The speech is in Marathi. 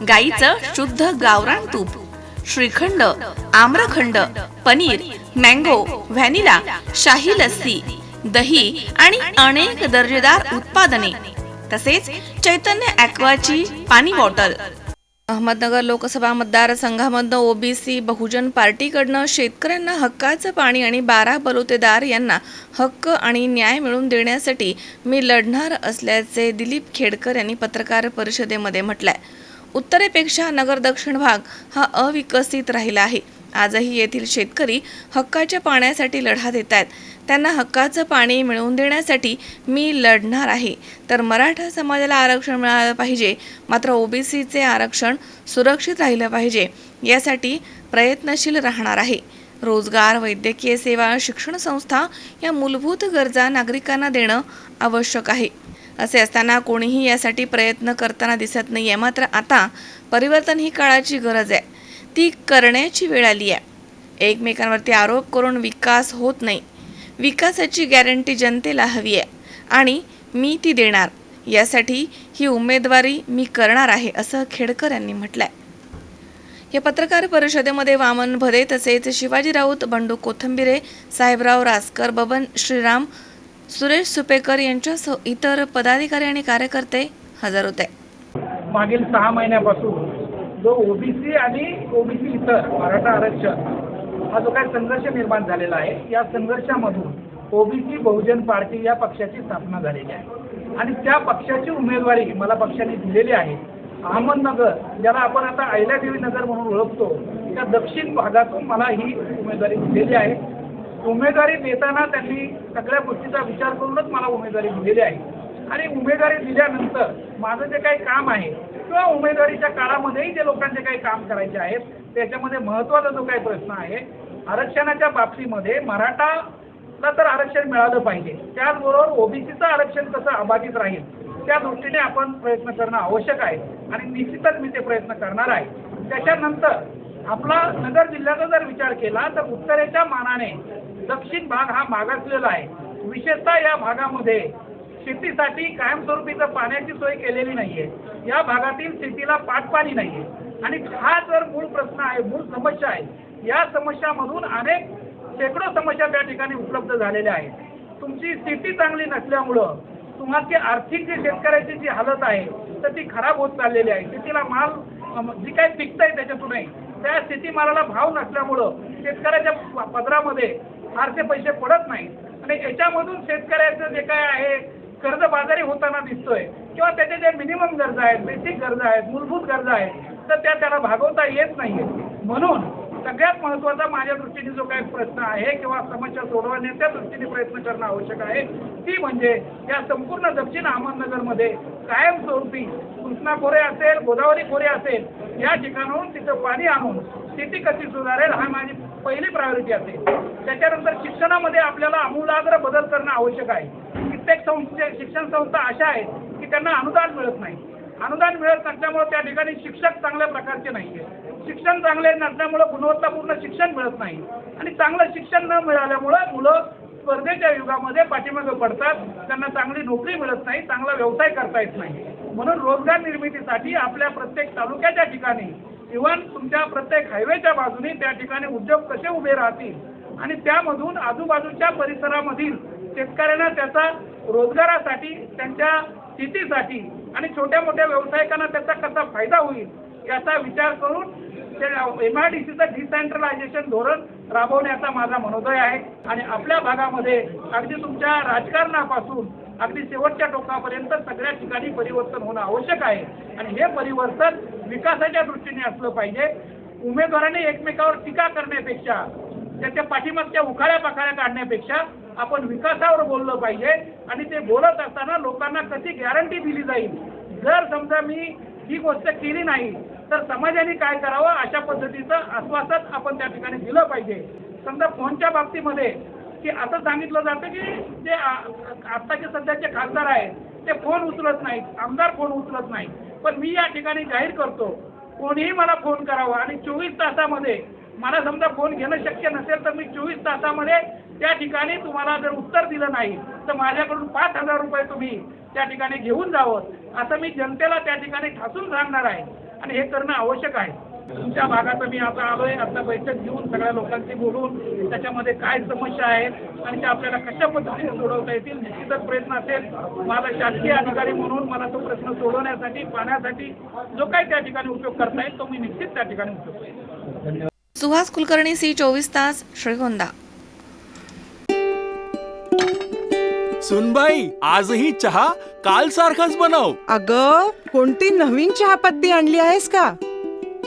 गाईचं शुद्ध गावरान तूप श्रीखंड आम्रखंड पनीर मँगो व्हॅनिला शाही लस्सी दही आणि अनेक दर्जेदार उत्पादने. तसेच चैतन्य ॲक्वाची पाणी बॉटल. अहमदनगर लोकसभा मतदारसंघामधनं ओबीसी बहुजन पार्टीकडनं शेतकऱ्यांना हक्काचं पाणी आणि बारा बलुतेदार यांना हक्क आणि न्याय मिळवून देण्यासाठी मी लढणार असल्याचे दिलीप खेडकर यांनी पत्रकार परिषदेमध्ये म्हटलं आहे उत्तरेपेक्षा नगर दक्षिण भाग हा अविकसित राहिला आहे. आजही येथील शेतकरी हक्काच्या पाण्यासाठी लढा देत आहेत. त्यांना हक्काचं पाणी मिळवून देण्यासाठी मी लढणार आहे. तर मराठा समाजाला आरक्षण मिळालं पाहिजे. मात्र ओबीसीचे आरक्षण सुरक्षित राहिलं पाहिजे. यासाठी प्रयत्नशील राहणार आहे. रोजगार वैद्यकीय सेवा शिक्षण संस्था या मूलभूत गरजा नागरिकांना देणं आवश्यक आहे. असे असताना कोणीही यासाठी प्रयत्न करताना दिसत नाही आहे मात्र आता परिवर्तन ही काळाची गरज आहे. ती करण्याची वेळ आली आहे. एकमेकांवरती आरोप करून विकास होत नाही. विकासाची गॅरंटी जनतेला हवी आहे आणि मी ती देणार. यासाठी ही उमेदवारी मी करणार आहे असं खेडकर यांनी म्हटलंय. या पत्रकार परिषदेमध्ये वामन भदे तसेच शिवाजी राऊत बंडू कोथंबिरे साहेबराव रासकर बबन श्रीराम सुरेश सुपेकर यांच्यासह इतर पदाधिकारी आणि कार्यकर्ते हजर होते. मागील सहा महिन्यापासून जो ओबीसी आणि ओबीसी इतर मराठा आरक्षण हा जो काही संघर्ष निर्माण झालेला आहे या संघर्षामधून ओबीसी बहुजन पार्टी या पक्षाची स्थापना झालेली आहे. आणि त्या पक्षाची उमेदवारी मला पक्षाने दिलेली आहे. अहमदनगर ज्याला आपण आता अहिल्यादेवी नगर म्हणून ओळखतो त्या दक्षिण भागातून मला ही उमेदवारी दिलेली आहे. उमेदवारी देताना त्यांनी सगळ्या गोष्टीचा विचार करूनच मला उमेदवारी दिलेली आहे. आणि उमेदवारी दिल्यानंतर माझं जे काही काम आहे किंवा उमेदवारीच्या काळामध्येही जे लोकांचे काही काम करायचे आहेत त्याच्यामध्ये महत्त्वाचा जो काही प्रश्न आहे आरक्षणाच्या बाबतीमध्ये मराठाला तर आरक्षण मिळालं पाहिजे. त्याचबरोबर ओबीसीचं आरक्षण कसं अबाधित राहील त्या दृष्टीने आपण प्रयत्न करणं आवश्यक आहे. आणि निश्चितच मी ते प्रयत्न करणार आहे. त्याच्यानंतर आपला नगर जिल्ह्याचा जर विचार केला तर उत्तरेच्या मानाने दक्षिण भाग हा मागासलेला आहे. विशेषतः या भागामध्ये शेतीसाठी कायमस्वरूपीचं पाण्याची सोय केलेली नाहीये. या भागातील शेतीला पाठपाणी नाहीये. आणि हा जर मूळ प्रश्न आहे मूळ समस्या आहे या समस्यामधून अनेक शेकडो समस्या त्या ठिकाणी उपलब्ध झालेल्या आहेत. तुमची स्थिती चांगली नसल्यामुळं तुम्हाला आर्थिक जी शेतकऱ्याची जी हालत आहे तर ती खराब होत चाललेली आहे. शेतीला माल अम, जी काही आहे त्याच्यातूनही त्या शेतीमालाला भाव नसल्यामुळं शेतकऱ्याच्या पदरामध्ये फारसे पैसे पडत नाहीत आणि याच्यामधून शेतकऱ्याचं जे काय आहे कर्जबाजारी होताना दिसतोय किंवा त्याच्या ज्या मिनिमम गरजा आहेत बेसिक गरजा आहेत मूलभूत गरजा आहेत तर त्या त्याला भागवता येत नाहीये. म्हणून सगळ्यात महत्त्वाचा माझ्या दृष्टीने जो काही प्रश्न आहे किंवा समस्या सोडवण्याच्या दृष्टीने प्रयत्न करणं आवश्यक आहे ती म्हणजे या संपूर्ण दक्षिण अहमदनगरमध्ये कायमस्वरूपी कृष्णा खोरे असेल गोदावरी खोरे असेल या ठिकाणाहून तिथं पाणी आणून शेती कशी सुधारेल हा माझी पहिली प्रायोरिटी असेल. त्याच्यानंतर शिक्षणामध्ये आपल्याला आमूलाग्र बदल करणं आवश्यक आहे. कित्येक संस्थे शिक्षण संस्था अशा आहेत की त्यांना अनुदान मिळत नाही. अनुदान मिळत नसल्यामुळे त्या ठिकाणी शिक्षक चांगल्या प्रकारचे नाही शिक्षण चांगले नसल्यामुळं गुणवत्तापूर्ण शिक्षण मिळत नाही. आणि चांगलं शिक्षण न मिळाल्यामुळं मुलं स्पर्धेच्या युगामध्ये पाठीमागे पडतात. त्यांना चांगली नोकरी मिळत नाही चांगला व्यवसाय करता येत नाही. म्हणून रोजगार निर्मितीसाठी आपल्या प्रत्येक तालुक्याच्या ठिकाणी इव्हन तुमच्या प्रत्येक हायवेच्या बाजूने त्या ठिकाणी उद्योग कसे उभे राहतील? आणि त्यामधून आजूबाजूच्या परिसरामधील शेतकऱ्यांना त्याचा रोजगारासाठी त्यांच्या शेतीसाठी आणि छोट्या मोठ्या व्यावसायिकांना त्याचा कसा फायदा होईल याचा विचार करून एम आय डी सीचं डिसेंट्रलायझेशन धोरण राबवण्याचा माझा मनोदय आहे. आणि आपल्या भागामध्ये अगदी तुमच्या राजकारणापासून अगदी शेवटच्या टोकापर्यंत सगळ्या ठिकाणी परिवर्तन होणं आवश्यक आहे. आणि हे परिवर्तन विकासाच्या दृष्टीने असलं पाहिजे. उमेदवारांनी एकमेकावर टीका करण्यापेक्षा त्याच्या पाठीमागच्या उखाळ्या पाखाळ्या काढण्यापेक्षा आपण विकासावर बोललं पाहिजे. आणि ते बोलत असताना लोकांना कशी गॅरंटी दिली जाईल? जर समजा मी ही गोष्ट केली नाही तर समाजाने काय करावं? अशा पद्धतीचं आश्वासन आपण त्या ठिकाणी दिलं पाहिजे. समजा फोनच्या बाबतीमध्ये की असं सांगितलं जातं की जे आत्ताचे सध्याचे खासदार आहेत ते फोन उचलत नाहीत आमदार फोन उचलत नाहीत. पण मी या ठिकाणी जाहीर करतो कोणीही मला फोन करावा आणि चोवीस तासामध्ये मला समजा फोन घेणं शक्य नसेल तर मी चोवीस तासामध्ये त्या ठिकाणी तुम्हाला जर उत्तर दिलं नाही तर माझ्याकडून पाच हजार रुपये तुम्ही त्या ठिकाणी घेऊन जावं. असं मी जनतेला त्या ठिकाणी ठासून सांगणार आहे आणि हे करणं आवश्यक आहे. तुमच्या भागात मी आता आलोय. आता बैठक घेऊन सगळ्या लोकांशी बोलून त्याच्यामध्ये काय समस्या आहेत आणि त्या आपल्याला कशा पद्धतीने सोडवता येतील निश्चितच प्रयत्न असेल. माझा शासकीय अधिकारी म्हणून मला तो प्रश्न सोडवण्यासाठी पाहण्यासाठी जो काही त्या ठिकाणी उपयोग करता येईल तो मी निश्चित त्या ठिकाणी उपयोग करेन. सुहास कुलकर्णी सी चोवीस तास श्रीगोंदा. सुनबाई आजही चहा काल सारखाच बनव. अग कोणती नवीन चहापत्ती आणली आहेस का?